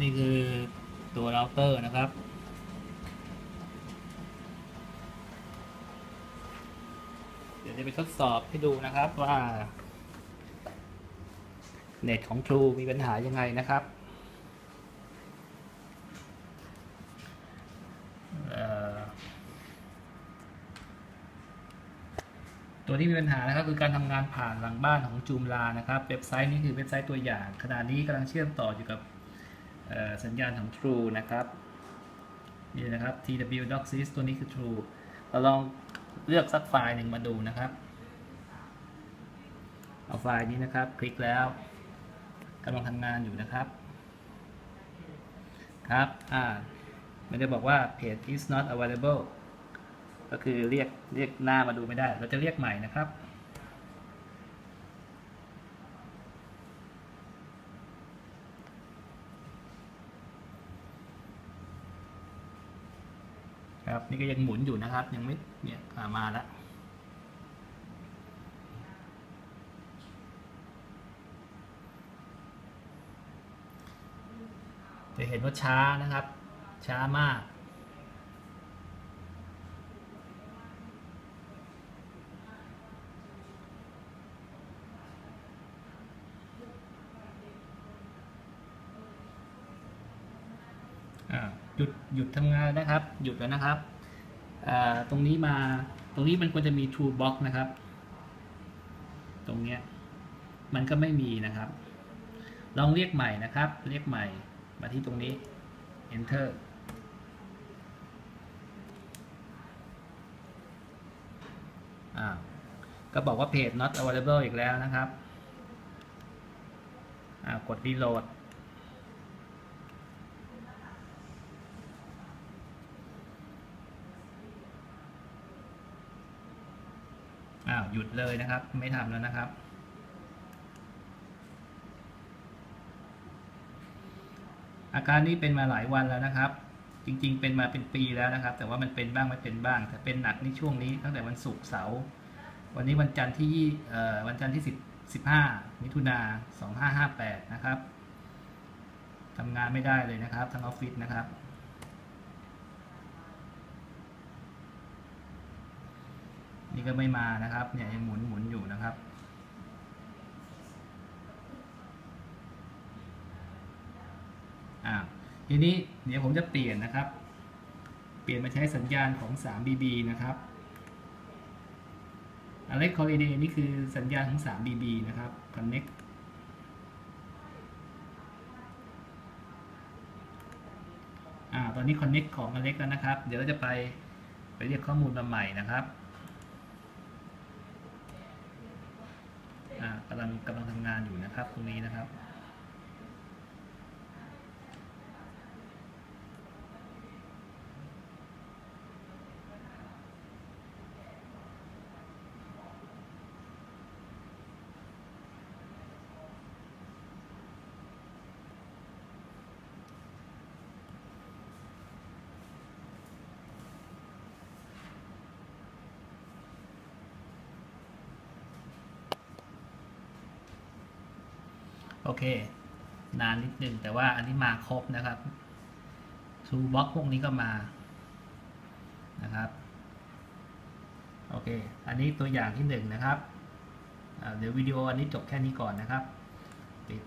นี่คือตัวเราเตอร์นะครับ เดี๋ยวจะไปทดสอบให้ดูนะครับว่า เน็ตของ True มีปัญหายังไงนะครับตัวที่มีปัญหานะครับคือการทำงานผ่านหลังบ้านของจูมลานะครับ เว็บไซต์นี้คือเว็บไซต์ตัวอย่าง ขณะนี้กำลังเชื่อมต่ออยู่กับ สัญญาณของ True นะครับนี่นะครับ tw docsys ตัวนี้คือ True เราลองเลือกสักไฟล์หนึ่งมาดูนะครับ เอาไฟล์นี้นะครับ คลิกแล้วกำลังทำงานอยู่นะครับ ครับ อ่ามันจะบอกว่า page is not available ก็คือเรียกเรียกหน้ามาดูไม่ได้ เราจะเรียกใหม่นะครับ ครับ นี่ก็ยังหมุนอยู่นะครับ ยังไม่เนี่ยมาแล้วจะเห็นว่าช้านะครับ ช้ามาก หยุดหยุดทำงานนะครับ หยุดแล้วนะครับตรงนี้มาตรงนี้มันควรจะมี True Box นะครับ ตรงเนี้ยมันก็ไม่มีนะครับ ลองเรียกใหม่นะครับ เรียกใหม่มาที่ตรงนี้ enter ก็บอกว่า page not available อีกแล้วนะครับกด reload อ้าว หยุดเลยนะครับ ไม่ทำแล้วนะครับ อาการนี้เป็นมาหลายวันแล้วนะครับ จริงๆ เป็นมาเป็นปีแล้วนะครับ แต่ว่ามันเป็นบ้างไม่เป็นบ้าง แต่เป็นหนักในช่วงนี้ตั้งแต่วันศุกร์เสาร์วันนี้วันจันทร์ที่เอ่วันจันทร์ที่10 15มิถุนา2558 นะครับทำงานไม่ได้เลยนะครับทั้งออฟฟิศนะครับ นี่ก็ไม่มานะครับเนี่ยยังหมุนหมุนอยู่นะครับอ่าทีนี้เดี๋ยวผมจะเปลี่ยนนะครับ เปลี่ยนมาใช้สัญญาณของ 3BB นะครับ Alex Holiday นี่คือสัญญาณของ 3BB นะครับ Connect อ่า ตอนนี้ Connect ของ Alex แล้วนะครับ เดี๋ยวเราจะไปไปเรียกข้อมูลมาใหม่นะครับ อ่า กำลังกำลังทำงานอยู่นะครับ ตรงนี้นะครับ โอเค นานนิดนึงแต่ว่าอันนี้มาครบนะครับทูบ็อกพวกนี้ก็มานะครับโอเค อันนี้ตัวอย่างที่หนึ่งนะครับ เดี๋ยววิดีโออันนี้จบแค่นี้ก่อนนะครับปิด